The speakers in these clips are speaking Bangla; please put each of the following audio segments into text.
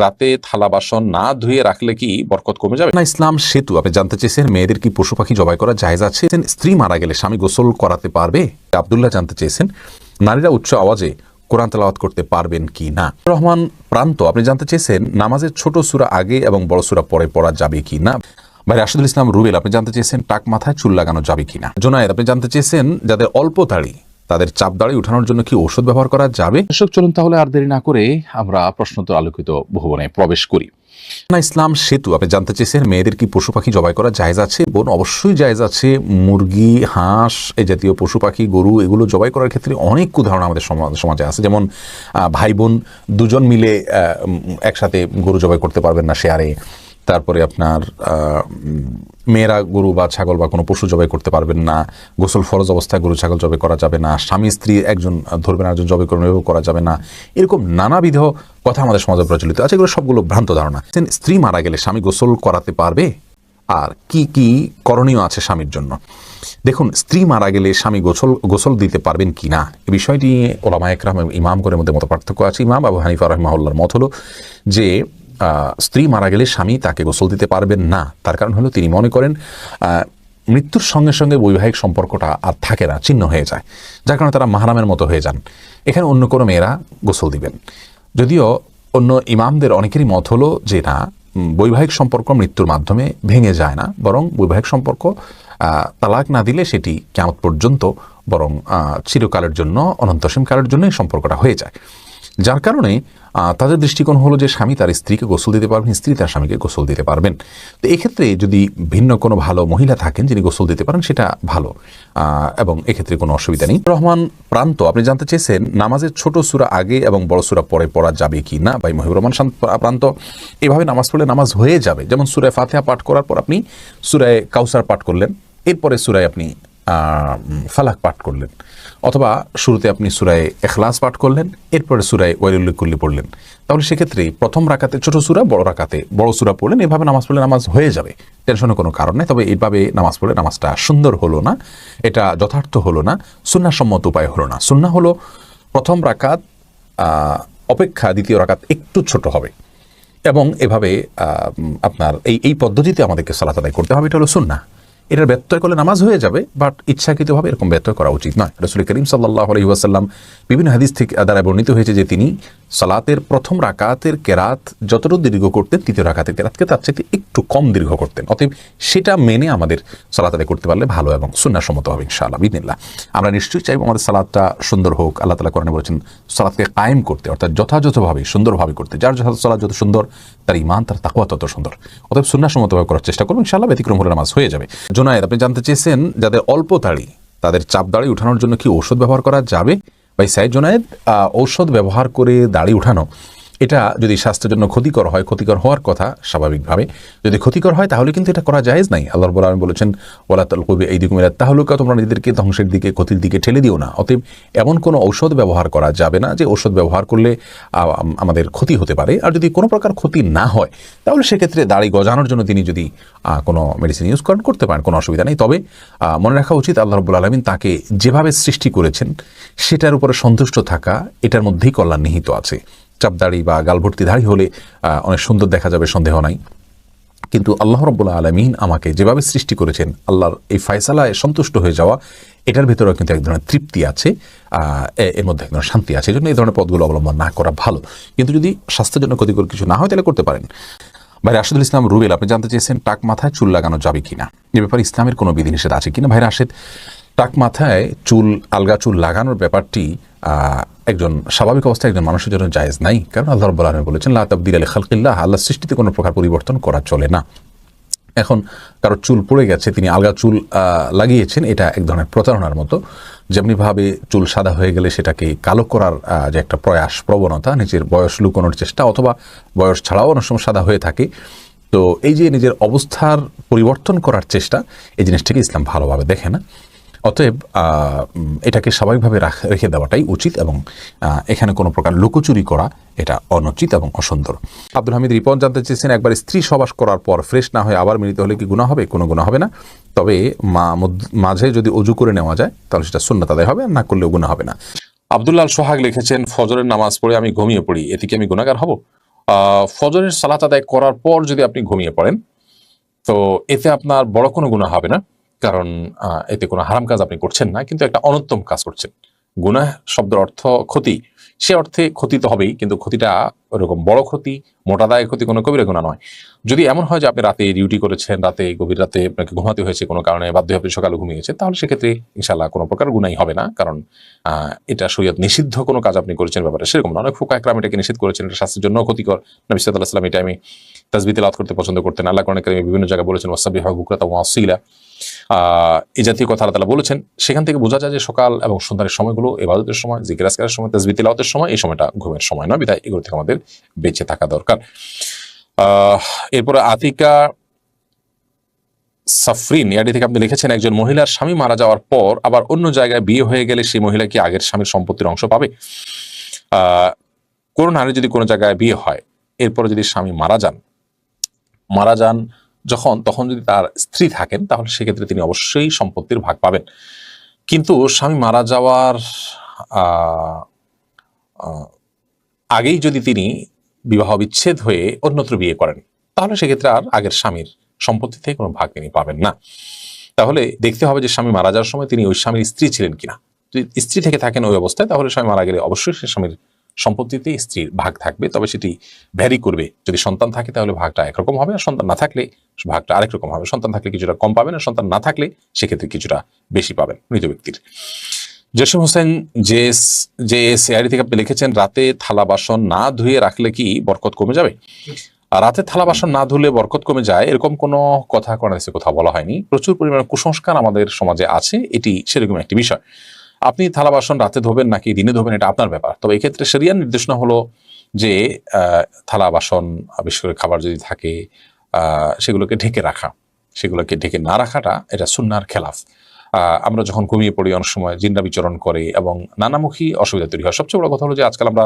রাতে থালা বাসন না ধুয়ে রাখলে কি বরকত কমে যাবে? না, ইসলাম সেতু, আপনি জানতে চেয়েছেন মেয়েদের কি পশু পাখি জবাই করা জায়েজ আছে? স্ত্রী মারা গেলে স্বামী গোসল করাতে পারবে? আবদুল্লাহ জানতে চেয়েছেন, নারীরা উচ্চ আওয়াজে কোরআন তেলাওয়াত করতে পারবেন কি না? রহমান প্রান্ত, আপনি জানতে চেয়েছেন নামাজের ছোট সূরা আগে এবং বড় সূরা পরে পড়া যাবে কি না? ভাই, রাশিদুল ইসলাম রুবেল, আপনি জানতে চেয়েছেন টাক মাথায় চুল লাগানো যাবে কি কিনা জোনায়েদ, আপনি জানতে চেয়েছেন যাদের অল্প দাড়ি তাদের চাপ দাড়ি উঠানোর জন্য কি ওষুধ ব্যবহার করা যাবে? দর্শক চলুন তাহলে আর দেরি না করে আমরা প্রশ্নোত্তর আলোকিত ভুবনে প্রবেশ করি। না ইসলাম সেতু আপনি জানতে চেয়েছেন মেয়েদের কি পশু পাখি জবাই করা জায়েজ আছে? বোন অবশ্যই জায়েজ আছে। মুরগি হাঁস এই জাতীয় পশু পাখি গরু এগুলো জবাই করার ক্ষেত্রে অনেক উদাহরণ আমাদের সমাজ- সমাজে আছে। যেমন ভাই বোন দুজন মিলে একসাথে গরু জবাই করতে পারবেন না শেয়ারে। তারপরে আপনার মেয়েরা গরু বা ছাগল বা কোনো পশু জবাই করতে পারবেন না। গোসল ফরজ অবস্থায় গরু ছাগল জবাই করা যাবে না। স্বামী, স্ত্রী একজন ধরবেন একজন জবাই করবেন এভাবে করা যাবে না। এরকম নানাবিধ কথা আমাদের সমাজে প্রচলিত আছে, এগুলো সবগুলো ভ্রান্ত ধারণা। স্ত্রী মারা গেলে স্বামী গোসল করাতে পারবে? আর কি কি করণীয় আছে স্বামীর জন্য? দেখুন, স্ত্রী মারা গেলে স্বামী গোসল গোসল দিতে পারবেন কি না? এ বিষয়টি ওলামা একরাম ইমাম করে মধ্যে মত পার্থক্য আছে। ইমাম আবু হানিফা রহমাউল্লার মত হলো যে স্ত্রী মারা গেলে স্বামী তাকে গোসল দিতে পারবেন না। তার কারণ হলো তিনি মনে করেন মৃত্যুর সঙ্গে সঙ্গে বৈবাহিক সম্পর্কটা আর থাকে না, ছিন্ন হয়ে যায়। যার কারণে তারা মাহারামের মতো হয়ে যান। এখানে অন্য কোনো মেয়েরা গোসল দিবেন। যদিও অন্য ইমামদের অনেকেরই মত হলো যে না বৈবাহিক সম্পর্ক মৃত্যুর মাধ্যমে ভেঙে যায় না, বরং বৈবাহিক সম্পর্ক তালাক না দিলে সেটি কেমন পর্যন্ত, বরং চিরকালের জন্য অনন্তসীম কালের জন্যই সম্পর্কটা হয়ে যায়। যার কারণে তাদের দৃষ্টিকোণ হলো যে স্বামী তার স্ত্রীকে গোসল দিতে পারবেন, স্ত্রী তার স্বামীকে গোসল দিতে পারবেন। তো এক্ষেত্রে যদি ভিন্ন কোনো ভালো মহিলা থাকেন যিনি গোসল দিতে পারেন, সেটা ভালো। এবং এক্ষেত্রে কোনো অসুবিধা নেই। রহমান প্রান্ত, আপনি জানতে চেয়েছেন, নামাজের ছোট সূরা আগে এবং বড় সুরা পরে পড়া যাবে কি না? ভাই মহিবুর রহমান প্রান্ত, এভাবে নামাজ পড়লে নামাজ হয়ে যাবে। যেমন সুরায় ফাতেহা পাঠ করার পর আপনি সুরায় কাউসার পাঠ করলেন, এরপরে সুরায় আপনি ফালাক পাঠ করলেন। অথবা শুরুতে আপনি সুরায় এখলাস পাঠ করলেন, এরপরে সুরায় ওয়াইলুল্লিকুল্লি পড়লেন। তাহলে সেক্ষেত্রে প্রথম রাকাতে ছোট সুরা, বড় রাকাতে বড় সুরা পড়লেন। এভাবে নামাজ পড়লে নামাজ হয়ে যাবে, টেনশনের কোনো কারণ নেই। তবে এইভাবে নামাজ পড়লে নামাজটা সুন্দর হলো না, এটা যথার্থ হলো না, সুন্নাসম্মত উপায় হলো না। সুন্না হলো প্রথম রাকাত অপেক্ষা দ্বিতীয় রাকাত একটু ছোট হবে। এবং এভাবে আপনার এই এই পদ্ধতিতে আমাদেরকে সালাত আদায় করতে হবে, এটা হলো সুন্না। এটার ব্যত্যয় করলে নামাজ হয়ে যাবে বাট ইচ্ছাকৃতভাবে এরকম ব্যত্যয় করা উচিত নয়। রসুল করিম সাল্লাহ আলহি বিভিন্ন হাদিস থেকে দ্বারা বর্ণিত হয়েছে যে তিনি সালাতের প্রথম রাকাতের কেরাত যতটুকু দীর্ঘ করতেন, তৃতীয় রাকাতের কেরাতকে তার চাইতে একটু কম দীর্ঘ করতেন। অতএব সেটা মেনে আমাদের সালাত করতে পারলে ভালো এবং সুন্নাসম্মত হবে ইনশাআল্লাহ বিদিল্লা আমরা নিশ্চয়ই চাইব আমাদের সালাদটা সুন্দর হোক। আল্লাহ তালা কোরআনে বলেছেন সালাদকে কায়েম করতে, অর্থাৎ যথাযথভাবে, সুন্দরভাবে করতে। যার যথাযথ সালাদ যত সুন্দর, তার ইমান তার তাকুয়া তত সুন্দর। অতএব সুন্নাসম্মতভাবে করার চেষ্টা করব ইনশাআল্লাহ ব্যতিক্রম হলে নামাজ হয়ে যাবে। জোনায়েদ, আপনি জানতে চেয়েছেন যাদের অল্প দাড়ি, তাদের চাপ দাড়ি উঠানোর জন্য কি ঔষধ ব্যবহার করা যাবে? ভাই সাইদ জোনায়েদ ঔষধ ব্যবহার করে দাড়ি উঠানো। এটা যদি স্বাস্থ্যের জন্য ক্ষতিকর হয়, ক্ষতিকর হওয়ার কথা স্বাভাবিকভাবে। যদি ক্ষতিকর হয়, তাহলে কিন্তু এটা করা জায়েজ নাই। আল্লাহ রব্বুল আলামিন বলেছেন ওলা তাল কবি এই দিকে তাহলে তোমরা নিজেদেরকে ধ্বংসের দিকে, ক্ষতির দিকে ঠেলে দিও না। অতএব এমন কোনো ঔষধ ব্যবহার করা যাবে না, যে ঔষধ ব্যবহার করলে আমাদের ক্ষতি হতে পারে। আর যদি কোনো প্রকার ক্ষতি না হয়, তাহলে সেক্ষেত্রে দাড়ি গজানোর জন্য তিনি যদি কোনো মেডিসিন ইউজ করেন করতে পারেন, কোনো অসুবিধা নেই। তবে মনে রাখা উচিত, আল্লাহ রব্বুল আলমিন তাকে যেভাবে সৃষ্টি করেছেন, সেটার উপরে সন্তুষ্ট থাকা, এটার মধ্যেই কল্যাণ নিহিত আছে। চাপদাড়ি বা গালভর্তি দাড়ি হলে অনেক সুন্দর দেখা যাবে, সন্দেহ নাই। কিন্তু আল্লাহ রব্বুল্লাহ আলমিন আমাকে যেভাবে সৃষ্টি করেছেন, আল্লাহর এই ফয়সালায় সন্তুষ্ট হয়ে যাওয়া, এটার ভেতরেও কিন্তু এক ধরনের তৃপ্তি আছে এর মধ্যে এক ধরনের শান্তি আছে। এই জন্য এই ধরনের পদগুলো অবলম্বন না করা ভালো। কিন্তু যদি স্বাস্থ্যের জন্য ক্ষতিকর কিছু না হয়, তাহলে করতে পারেন। ভাই রাশেদুল ইসলাম রুবেল, আপনি জানতে চেয়েছেন টাক মাথায় চুল লাগানো যাবে কিনা? এ ব্যাপারে ইসলামের কোনো বিধিনিষেধ আছে কিনা? ভাই রাশেদ টাক মাথায় চুল, আলগা চুল লাগানোর ব্যাপারটি একজন, স্বাভাবিক অবস্থায় একজন মানুষের জন্য জায়েজ নাই। কারণ আল্লাহ রব্বুল আলমী বলেছেন, লা তাবদিল আলী খালকিল্লাহ আল্লাহ সৃষ্টিতে কোনো প্রকার পরিবর্তন করা চলে না। এখন কারও চুল পড়ে গেছে, তিনি আলগা চুল লাগিয়েছেন, এটা এক ধরনের প্রতারণার মতো। যেমনিভাবে চুল সাদা হয়ে গেলে সেটাকে কালো করার যে একটা প্রয়াস, প্রবণতা, নিজের বয়স লুকোনোর চেষ্টা, অথবা বয়স ছাড়াও অনেক সময় সাদা হয়ে থাকে। তো এই যে নিজের অবস্থার পরিবর্তন করার চেষ্টা, এই জিনিসটাকে ইসলাম ভালোভাবে দেখে না। অতএব এটাকে স্বাভাবিকভাবে রাখ- দেওয়াটাই উচিত এবং এখানে কোনো প্রকার লুকোচুরি করা এটা অনুচিত এবং অসুন্দর। আব্দুল হামিদ রিপন জানতে চেয়েছেন, একবার স্ত্রী সবাস করার পর ফ্রেশ না হয়ে আবার মিলিত হলে কি গুণা হবে? কোনো গুণা হবে না। তবে মাঝে যদি অজু করে নেওয়া যায়, তাহলে সেটা সুন্নত তাদের হবে না করলেও গুণা হবে না। আব্দুল্লাহ সোহাগ লিখেছেন, ফজরের নামাজ পড়ে আমি ঘুমিয়ে পড়ি, এতে কি আমি গুণাগার হব? ফজরের সালাত আদায় করার পর যদি আপনি ঘুমিয়ে পড়েন, তো এতে আপনার বড় কোনো গুণা হবে না। কারণ এতে কোনো হারাম কাজ আপনি করছেন না, কিন্তু একটা অনুত্তম কাজ করছেন। গুনাহ শব্দের অর্থ ক্ষতি। সে অর্থে ক্ষতি তো হবেই, কিন্তু ক্ষতিটা ওরকম বড় ক্ষতি, মোটা দায় ক্ষতি কোনো কবিরা গুণা নয়। যদি এমন হয় যে আপনি রাতে ডিউটি করেছেন, রাতে গভীর রাতে আপনাকে ঘুমাতে হয়েছে কোনো কারণে, বাধ্য হয়ে আপনি সকালে ঘুমিয়েছে তাহলে সেক্ষেত্রে ইনশাল্লাহ কোনো প্রকার গুণাই হবে না। কারণ এটা শরীয়ত নিষিদ্ধ কোনো কাজ আপনি করেছেন ব্যাপারে সেরকম না। অনেক ফুকা একরাম এটাকে নিষিদ্ধ করেছেন, এটা স্বাস্থ্যের জন্য ক্ষতিকর। নবী সাল্লাহ সাল্লাম এই আমি তাজবিতে লাভ করতে পছন্দ করতেন। আল্লাহ কোরআন কারিমে বিভিন্ন জায়গায় বলেছেন ওয়াসাবি হকুকরাতা ওয়াসিলা। এই জাতীয় কথা আল্লাহ বলেছেন। সেখান থেকে বোঝা যায় যে সকাল এবং সন্ধ্যার সময়গুলো এবাদতের সময় জিজ্ঞাসকারের সময় তাজবি তিলাওয়াতের সময়, এই সময়টা ঘুমের সময় নয়। বিধায় এগুলো থেকে আমাদের বেঁচে থাকা দরকার। এরপরে আতিকা সাফরিন ইয়াডি থেকে আপনি লিখেছেন, একজন মহিলার স্বামী মারা যাওয়ার পর আবার অন্য জায়গায় বিয়ে হয়ে গেলে সেই মহিলা কি আগের স্বামীর সম্পত্তির অংশ পাবে? কোনো নারী যদি কোনো জায়গায় বিয়ে হয়, এরপরে যদি স্বামী মারা যান মারা যান যখন, তখন যদি তার স্ত্রী থাকেন, তাহলে সেক্ষেত্রে তিনি অবশ্যই সম্পত্তির ভাগ পাবেন। কিন্তু স্বামী মারা যাওয়ার আগেই যদি তিনি বিবাহ বিচ্ছেদ হয়ে অন্যত্র বিয়ে করেন, তাহলে সেক্ষেত্রে আর আগের স্বামীর সম্পত্তি থেকে কোনো ভাগ তিনি পাবেন না। তাহলে দেখতে হবে যে স্বামী মারা যাওয়ার সময় তিনি ওই স্বামীর স্ত্রী ছিলেন কিনা। যদি স্ত্রী থেকে থাকেন ওই অবস্থায়, তাহলে স্বামী মারা গেলে অবশ্যই সে স্বামীর সম্পত্তিতে স্ত্রীর ভাগ থাকবে, তবে সেটি ভ্যারি করবে। যদি সন্তান থাকে, তাহলে ভাগটা একরকম হবে, আর সন্তান না থাকলে ভাগটা আরেক রকম হবে। সন্তান থাকলে কিছুটা কম পাবেন, আর সন্তান না থাকলে সেক্ষেত্রে কিছুটা বেশি পাবেন মৃত ব্যক্তির। জসিম হোসেন, যে যে সিআইডি থেকে আপনি লিখেছেন, রাতে থালা বাসন না ধুয়ে রাখলে কি বরকত কমে যাবে? আর রাতে থালা বাসন না ধুলে বরকত কমে যায়, এরকম কোনো কথা কোরআন হাদিসে কোথাও বলা হয়নি। প্রচুর পরিমাণে কুসংস্কার আমাদের সমাজে আছে, এটি সেরকম একটি বিষয়। আপনি থালা বাসন রাতে ধোবেন নাকি দিনে ধোবেন, এটা আপনার ব্যাপার। তবে এক্ষেত্রে সেরিয়ার নির্দেশনা হলো যে থালা বাসন, বিশেষ করে খাবার যদি থাকে সেগুলোকে ঢেকে রাখা। সেগুলোকে ঢেকে না রাখাটা এটা সুন্নার খেলাফ। আমরা যখন ঘুমিয়ে পড়ি অনেক সময় জিন্দা বিচরণ করে এবং নানামুখী অসুবিধা তৈরি হয়। সবচেয়ে বড় কথা হলো যে আজকাল আমরা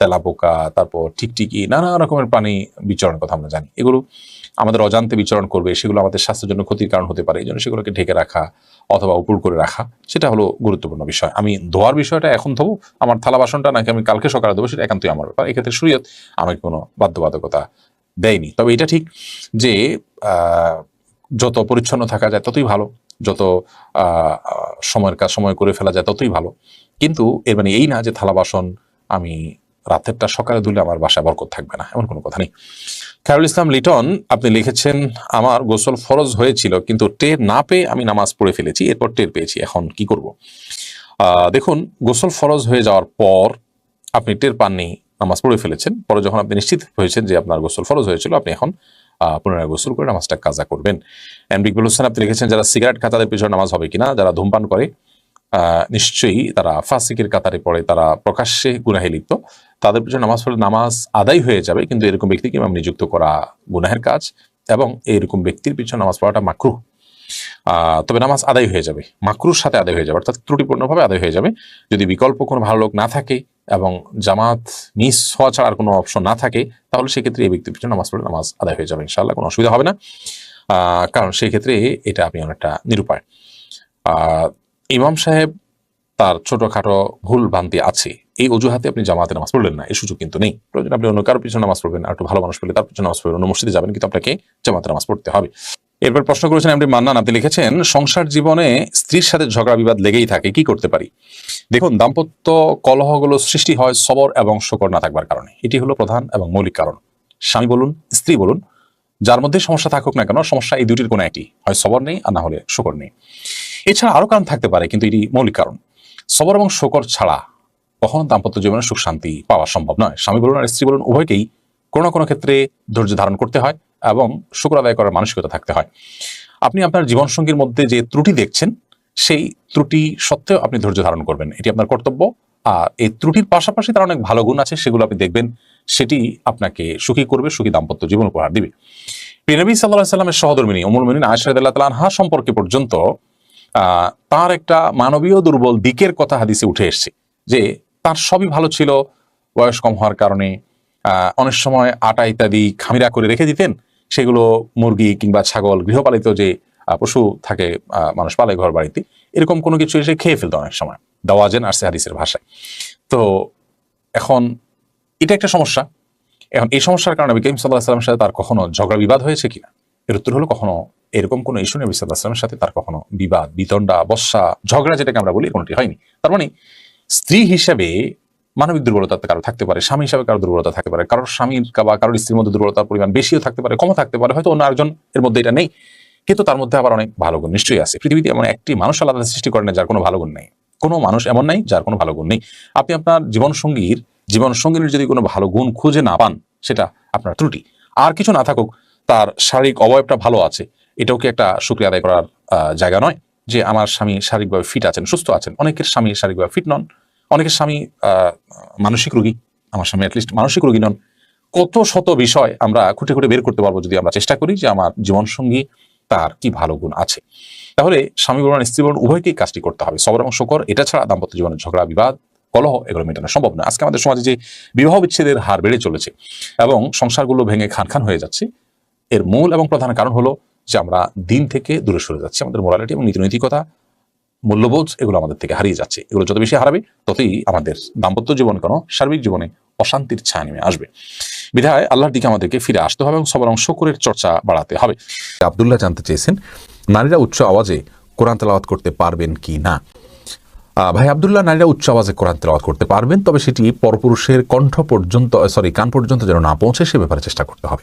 তেলাপোকা তারপর টিকটিকি নানা রকমের প্রাণী বিচরণের কথা আমরা জানি। এগুলো আমাদের অজান্তে বিচরণ করবে, সেগুলো আমাদের স্বাস্থ্যের জন্য ক্ষতির কারণ হতে পারে, এই জন্য সেগুলোকে ঢেকে রাখা অথবা উপর করে রাখা, সেটা হলো গুরুত্বপূর্ণ বিষয়। আমি ধোয়ার বিষয়টা এখন ধোবো, আমার থালা বাসনটা নাকি আমি কালকে সকালে দেবো সেটা একান্তই আমার ব্যাপার। এক্ষেত্রে শরীয়ত আমাকে কোনো বাধ্যবাধকতা দেয়নি। তবে এটা ঠিক যে যত পরিচ্ছন্ন থাকা যায় ততই ভালো। যত সময়ের কাজ সময় করে ফেলা যায় ততই ভালো। কিন্তু এর মানে এই না যে থালা বাসন আমি রাতেরটা সকালে ধুলে আমার বাসায় বরকত থাকবে না, এমন কোনো কথা নেই। খায়রুল ইসলাম লিটন, আপনি লিখেছেন, আমার গোসল ফরজ হয়েছিল, কিন্তু টের না পেয়ে আমি নামাজ পড়ে ফেলেছি, এরপর টের পেয়েছি, এখন কি করব? দেখুন, গোসল ফরজ হয়ে যাওয়ার পর আপনি টের পাননি, নামাজ পড়ে ফেলেছেন। পরে যখন আপনি নিশ্চিত হয়েছেন যে আপনার গোসল ফরজ হয়েছিল, আপনি এখন পুনরায় গোসল করে নামাজটা কাজা করবেন। এম ইকবাল হোসেন আপনি লিখেছেন যারা সিগারেট খায় তাদের পিছনে নামাজ হবে কিনা যারা ধূমপান করে নিশ্চয়ই তারা ফাসিকের কাতারে পড়ে তারা প্রকাশ্যে গুনাহে লিপ্ত। তাদের পিছনে নামাজ পড়লে নামাজ আদায় হয়ে যাবে কিন্তু এরকম ব্যক্তিকে ইমাম নিযুক্ত করা গুনাহের কাজ এবং এরকম ব্যক্তির পিছনে নামাজ পড়াটা মাকরুহ। আহ, তবে নামাজ আদায় হয়ে যাবে মাকরুর সাথে আদায় হয়ে যাবে অর্থাৎ ত্রুটিপূর্ণভাবে আদায় হয়ে যাবে। যদি বিকল্প কোনো ভালো লোক না থাকে এবং জামাত মিস হওয়া ছাড়া আর কোনো অপশন না থাকে, তাহলে সেক্ষেত্রে এই ব্যক্তির পিছনে নামাজ পড়লে নামাজ আদায় হয়ে যাবে ইনশাল্লাহ কোনো অসুবিধা হবে না। কারণ সেই ক্ষেত্রে এটা আপনি অনেকটা নিরুপায়। ইমাম সাহেব তার ছোটোখাটো ভুল ভ্রান্তি আছে। এই অজুহাতে আপনি জামাতে নামাজ পড়লেন না, এই সুযোগ কিন্তু নেই। প্রয়োজন আপনি অন্য কারোর পিছনে নামাজ পড়বেন আর একটু ভালো মানুষ পেলে তার পিছনে নামাজ পড়বেন অন্য মসজিদে যাবেন কিন্তু আপনাকে জামাতে নামাজ পড়তে হবে। এরপর প্রশ্ন করেছেন আপনি মান্নান, আপনি লিখেছেন, সংসার জীবনে স্ত্রীর সাথে ঝগড়া বিবাদ লেগেই থাকে, কি করতে পারি? দেখুন, দাম্পত্য কলহগুলো সৃষ্টি হয় সবর এবং শকর না থাকবার কারণে। এটি হলো প্রধান এবং মৌলিক কারণ। স্বামী বলুন, স্ত্রী বলুন, যার মধ্যে সমস্যা থাকুক না কেন, সমস্যা এই দুটির কোনো একটি। হয় সবর নেই, আর না হলে শকর নেই। এছাড়া আরও কারণ থাকতে পারে, কিন্তু এটি মৌলিক কারণ। সবর এবং শকর ছাড়া কখনো দাম্পত্য জীবনে সুখ, শান্তি পাওয়া সম্ভব নয়। স্বামী বলুন আর স্ত্রী বলুন, উভয়কেই কোনো না কোনো ক্ষেত্রে ধৈর্য ধারণ করতে হয় এবং শুক্র আদায় করার মানসিকতা থাকতে হয়। আপনি আপনার জীবনসঙ্গীর মধ্যে যে ত্রুটি দেখছেন, সেই ত্রুটি সত্ত্বেও আপনি ধৈর্য ধারণ করবেন। এটি আপনার কর্তব্য। আর এই ত্রুটির পাশাপাশি তার অনেক ভালো গুণ আছে, সেগুলো আপনি দেখবেন, সেটি আপনাকে সুখী করবে, সুখী দাম্পত্য জীবন উপহার দিবে। নবী সাল্লাহ সাল্লামের সহধর্মিনী অমুল মিনী আয়সাদুল্লাহ সম্পর্কে পর্যন্ত তার একটা মানবীয় দুর্বল দিকের কথা হাদিসে উঠে এসছে যে তার সবই ভালো ছিল। বয়স কম হওয়ার কারণে অনেক সময় আটা ইত্যাদি খামিরা করে রেখে দিতেন। সেগুলো মুরগি কিংবা ছাগল গৃহপালিত যে পশু থাকে মানুষ পালে ঘর বাড়িতে, এরকম কোনো কিছু এসে খেয়ে ফেলতো অনেক সময়। দাওয়াজেন আর হাদিসের ভাষায়। তো এখন এটা একটা সমস্যা। এখন এই সমস্যার কারণে নবী করিম সাল্লাহ সাল্লামের সাথে তার কখনো ঝগড়া বিবাদ হয়েছে কিনা? এর উত্তর হলো কখনো এরকম কোনো ইস্যু নবী সাল্লাহ সাল্লামের সাথে তার কখনো বিবাদ, বিতণ্ডা, বর্ষা, ঝগড়া যেটাকে আমরা বলি কোনোটি হয়নি। তার মানে স্ত্রী হিসেবে মানবিক দুর্বলতা কারও থাকতে পারে, স্বামী হিসাবে কারও দুর্বলতা থাকতে পারে, কারোর স্বামীর বা কারোর স্ত্রীর মধ্যে দুর্বলতার পরিমাণ বেশিও থাকতে পারে, কমও থাকতে পারে, হয়তো অন্য একজন এর মধ্যে এটা নেই। কিন্তু তার মধ্যে আবার অনেক ভালো গুণ নিশ্চয়ই আছে। পৃথিবীতে এমন একটি মানুষ আলাদা সৃষ্টি করে না যার কোনো ভালো গুণ নেই। কোনো মানুষ এমন নাই যার কোনো ভালো গুণ নেই। আপনি আপনার জীবন সঙ্গীর জীবন সঙ্গিনীর যদি কোনো ভালো গুণ খুঁজে না পান, সেটা আপনার ত্রুটি। আর কিছু না থাকুক, তার শারীরিক অবয়বটা ভালো আছে, এটাও কি একটা শুক্রিয়া আদায় করার জায়গা নয়। যে আমার স্বামী শারীরিকভাবে ফিট আছেন, সুস্থ আছেন। অনেকের স্বামী শারীরিকভাবে ফিট নন, অনেকের স্বামী মানসিক রোগী, আমার স্বামী অ্যাটলিস্ট মানসিক রোগী নন। কত শত বিষয় আমরা খুঁটে খুঁটে বের করতে পারব যদি আমরা চেষ্টা করি যে আমার জীবনসঙ্গী তার কি ভালো গুণ আছে। তাহলে স্বামী বলুন স্ত্রী বলুন, উভয়কেই কাজটি করতে হবে। সবর এবং শকর, এটা ছাড়া দাম্পত্য জীবনের ঝগড়া, বিবাদ, কলহ এগুলো মেটানো সম্ভব নয়। আজকে আমাদের সমাজে যে বিবাহ বিচ্ছেদের হার বেড়ে চলেছে এবং সংসারগুলো ভেঙে খান খান হয়ে যাচ্ছে, এর মূল এবং প্রধান কারণ হলো যে আমরা দিন থেকে দূরে সরে যাচ্ছি, আমাদের মোরালিটি এবং নীতিনৈতিকতা, মূল্যবোধ এগুলো আমাদের থেকে হারিয়ে যাচ্ছে। এগুলো যত বেশি হারাবে, ততই আমাদের দাম্পত্য জীবন কেন, সার্বিক জীবনে অশান্তির ছায়া নেমে আসবে। বিধায় আল্লাহর দিকে আমাদেরকে ফিরে আসতে হবে এবং সবার অংশ করে চর্চা বাড়াতে হবে। আবদুল্লাহ জানতে চেয়েছেন, নারীরা উচ্চ আওয়াজে কোরআন তেলাওয়াত করতে পারবেন কি না? ভাই আবদুল্লাহ, নারীরা উচ্চ আওয়াজে কোরআন তেলাওয়াত করতে পারবেন, তবে সেটি পরপুরুষের কণ্ঠ পর্যন্ত সরি কান পর্যন্ত যেন না পৌঁছে, সে ব্যাপারে চেষ্টা করতে হবে।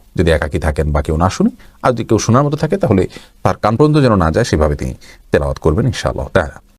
যদি একাকি থাকেন বা কেউ না শুনি, আর যদি কেউ শোনার মতো থাকে, তাহলে তার কান পর্যন্ত যেন না যায়, সেভাবে তিনি তেলাওয়াত করবেন, ইনশাআল্লাহ তাহলে